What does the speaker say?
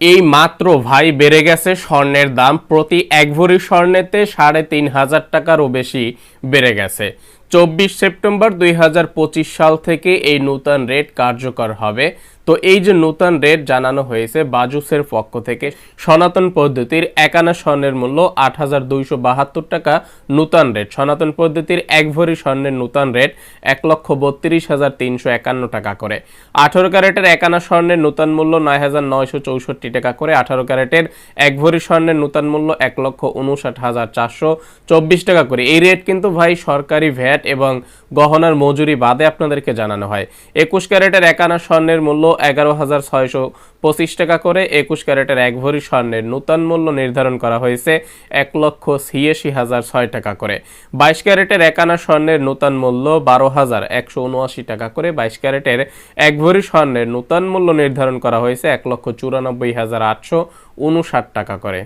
এই মাত্র ভাই বেড়ে গেছে, স্বর্ণের দাম। প্রতি এক ভরি স্বর্ণেতে সাড়ে তিন হাজার টাকারও বেশি বেড়ে গেছে। চব্বিশ সেপ্টেম্বর দুই হাজার পঁচিশ সাল থেকে এই নূতন রেট কার্যকর হবে। তো এই যে নূতন রেট জানানো হয়েছে বাজুসের পক্ষ থেকে, সনাতন পদ্ধতির একানা স্বর্ণের মূল্য আট হাজার দুইশো বাহাত্তর টাকা নূতন রেট সনাতন পদ্ধতির এক ভরি স্বর্ণের নূতন রেট এক লক্ষ বত্রিশ হাজার তিনশো একান্ন টাকা করে। আঠারো ক্যারেটের একানা স্বর্ণের নূতন মূল্য নয় হাজার নয়শো চৌষট্টি টাকা করে। আঠারো ক্যারেটের এক ভরি স্বর্ণের নূতন মূল্য এক লক্ষ উনষাট হাজার চারশো চব্বিশ টাকা করে। এই রেট কিন্তু ভাই সরকারি ভ্যাট এবং গহনার মজুরি বাদে আপনাদেরকে জানানো হয়। একুশ ক্যারেটের একানা স্বর্ণের মূল্য এগারো হাজার ছয়শো পঁচিশ টাকা করে, একুশ ক্যারেটের এক ভরি স্বর্ণের নূতন মূল্য নির্ধারণ করা হয়েছে এক লক্ষ ছিয়াশি হাজার ছয় টাকা করে। বাইশ ক্যারেটের একানা স্বর্ণের নূতন মূল্য বারো হাজার একশো উনআশি টাকা করে, বাইশ ক্যারেটের এক ভরি স্বর্ণের নূতন মূল্য নির্ধারণ করা হয়েছে এক লক্ষ চুরানব্বই হাজার আটশো উনষাট টাকা করে।